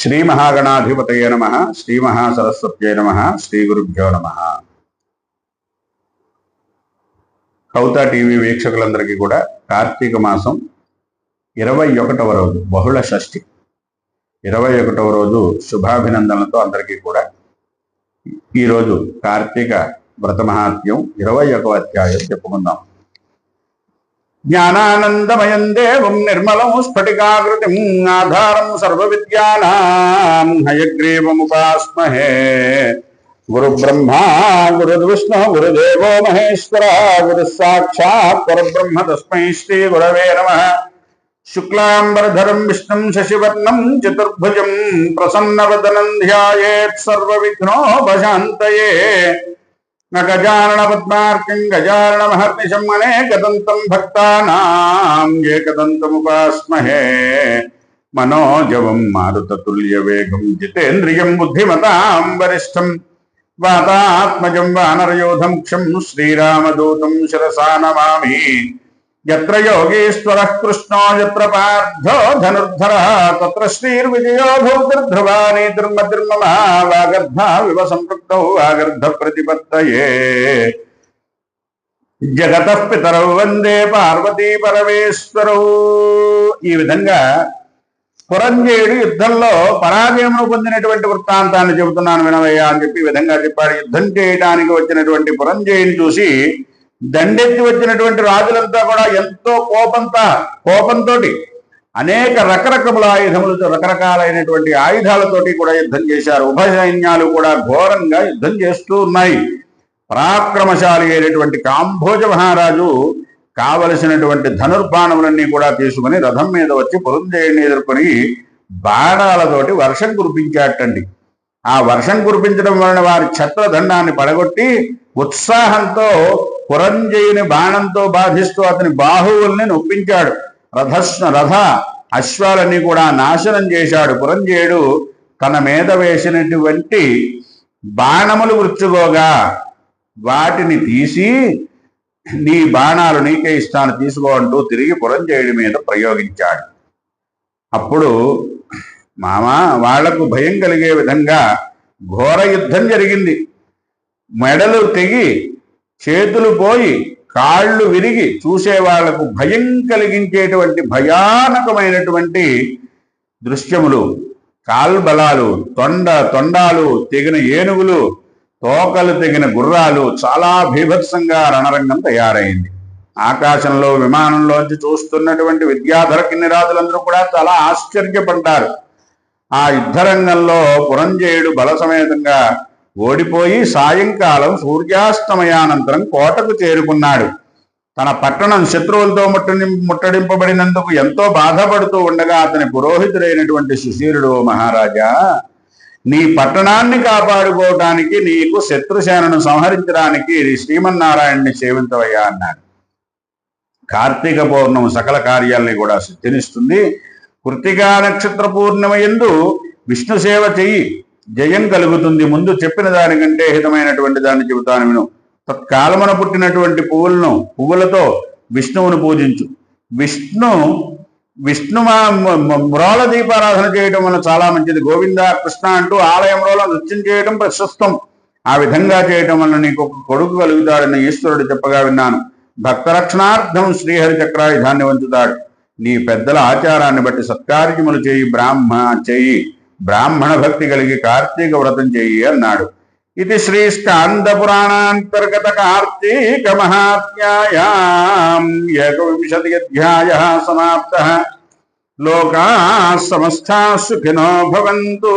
శ్రీ మహాగణాధిపతయ నమ శ్రీ మహాసరస్వత్యై నమ శ్రీ గురుభ్యో నమ. కౌతా టీవీ వీక్షకులందరికీ కూడా కార్తీక మాసం ఇరవై ఒకటవ రోజు బహుళ షష్ఠి. ఇరవై ఒకటవ రోజు శుభాభినందనలతో అందరికీ కూడా ఈరోజు కార్తీక వ్రత మహాత్మ్యం ఇరవై ఒకవ అధ్యాయం చెప్పుకుందాం. జ్ఞానానందమయం దేవం నిర్మలం స్ఫటికాకృతిం ఆధారం సర్వ విద్యానాం హయగ్రీవముపాస్మహే గురు బ్రహ్మా గురు విష్ణు గురుదేవో మహేశ్వర గురు సాక్షాత్ పరబ్రహ్మ తస్మై శ్రీ గురవే నమ. శుక్లాంబరధరం విష్ణుం శశివర్ణం చతుర్భుజం ప్రసన్నవదనం ధ్యాయేత్ సర్వ సర్వవిఘ్నోపశాంతయే न गजार्णपद्मार्कम् गजार्णमहर्निशम् अनेकदन्तम् भक्तानाम् एकदन्तमुपास्महे मनोजवम् मारुततुल्यवेगम् जितेन्द्रियम् बुद्धिमताम् वरिष्ठम् वातात्मजम् वानरयोधमुक्षम् श्रीरामदूत शरसा नमा ఎత్ర యోగీశ్వర కృష్ణో ఎత్ర పార్థో ధనుర్ధర తత్ర శ్రీర్విజయో భూతిర్ధ్రువాణి ధర్మ ధర్మ వివ సంపృక్త వాగర్ధ ప్రతిపత్తయే జగత పితరౌ వందే పార్వతీ పరమేశ్వరౌ ఈ విధంగా పురంజేయుడు యుద్ధంలో పరాజయమును పొందినటువంటి వృత్తాంతాన్ని చెబుతున్నాను వినవయ్యా అని చెప్పి విధంగా చెప్పాడు. యుద్ధం చేయడానికి వచ్చినటువంటి పురంజేయుని చూసి దండెత్తి వచ్చినటువంటి రాజులంతా కూడా ఎంతో కోపంతో కోపంతో అనేక రకరకముల ఆయుధములతో రకరకాలైనటువంటి ఆయుధాలతోటి కూడా యుద్ధం చేశారు. ఉభయ సైన్యాలు కూడా ఘోరంగా యుద్ధం చేస్తూ ఉన్నాయి. పరాక్రమశాలి అయినటువంటి కాంభోజ మహారాజు కావలసినటువంటి ధనుర్బాణములన్నీ కూడా తీసుకుని రథం మీద వచ్చి పురంజయుడిని ఎదుర్కొని బాణాలతోటి వర్షం కురిపించాటండి ఆ వర్షం కురిపించడం వలన వారి ఛత్రదండాన్ని పడగొట్టి ఉత్సాహంతో పురంజయుని బాణంతో బాధిస్తూ అతని బాహువుల్ని నొప్పించాడు. రథస్న రథ అశ్వాలన్నీ కూడా నాశనం చేశాడు. పురంజయుడు తన మీద వేసినటువంటి బాణములు వృచ్చుకోగా వాటిని తీసి నీ బాణాలు నీకే ఇస్తాను తీసుకో అంటూ తిరిగి పురంజయుడి మీద ప్రయోగించాడు. అప్పుడు మామ వాళ్ళకు భయం కలిగే విధంగా ఘోర యుద్ధం జరిగింది. మెడలు తెగి చేతులు పోయి కాళ్ళు విరిగి చూసే వాళ్ళకు భయం కలిగించేటువంటి భయానకమైనటువంటి దృశ్యములు. కాల్బలాలు తొండ తొండాలు తెగిన ఏనుగులు తోకలు తెగిన గుర్రాలు చాలా భీభత్సంగా రణరంగం తయారైంది. ఆకాశంలో విమానంలోంచి చూస్తున్నటువంటి విద్యాధర కిన్నెరాజులందరూ కూడా చాలా ఆశ్చర్యపడ్డారు. ఆ యుద్ధరంగంలో పురంజయుడు బలసమేతంగా ఓడిపోయి సాయంకాలం సూర్యాస్తమయానంతరం కోటకు చేరుకున్నాడు. తన పట్టణం శత్రువులతో ముట్టడి ముట్టడింపబడినందుకు ఎంతో బాధపడుతూ ఉండగా అతని పురోహితుడైనటువంటి సుశీరుడు మహారాజా నీ పట్టణాన్ని కాపాడుకోవటానికి నీకు శత్రుసేనను సంహరించడానికి శ్రీమన్నారాయణ్ణి సేవించవయ్యా అన్నాడు. కార్తీక పౌర్ణం సకల కార్యాలని కూడా సిద్ధినిస్తుంది కృతికా నక్షత్ర పూర్ణిమ ఎందు విష్ణు సేవ చెయ్యి. జయం కలుగుతుంది. ముందు చెప్పిన దానికంటే హితమైనటువంటి దాన్ని చెబుతాను విను. తత్కాలమున పుట్టినటువంటి పువ్వులను పువ్వులతో విష్ణువును పూజించు. విష్ణు విష్ణు మ్రోల దీపారాధన చేయడం వల్ల చాలా మంచిది. గోవింద కృష్ణ అంటూ ఆలయంలో నృత్యం చేయడం ప్రశస్తం. ఆ విధంగా చేయటం వల్ల నీకు ఒక కొడుకు కలుగుతాడని ఈశ్వరుడు చెప్పగా విన్నాను. భక్త రక్షణార్థం శ్రీహరి చక్రాయుధాన్ని వంచుతాడు. నీ పెద్దల ఆచారాన్ని బట్టి సత్కార్యములు చేయి బ్రాహ్మ చేయి బ్రాహ్మణ భక్తి కలిగి కార్తీక వ్రతం చేయి అన్నాడు. ఇది శ్రీ స్కాంద పురాణాంతర్గత కార్తీక మహాత్మ్యాయాం ఏకవింశతి అధ్యాయ సమాప్త. లోకా సమస్తా సుఖినో భవంతు.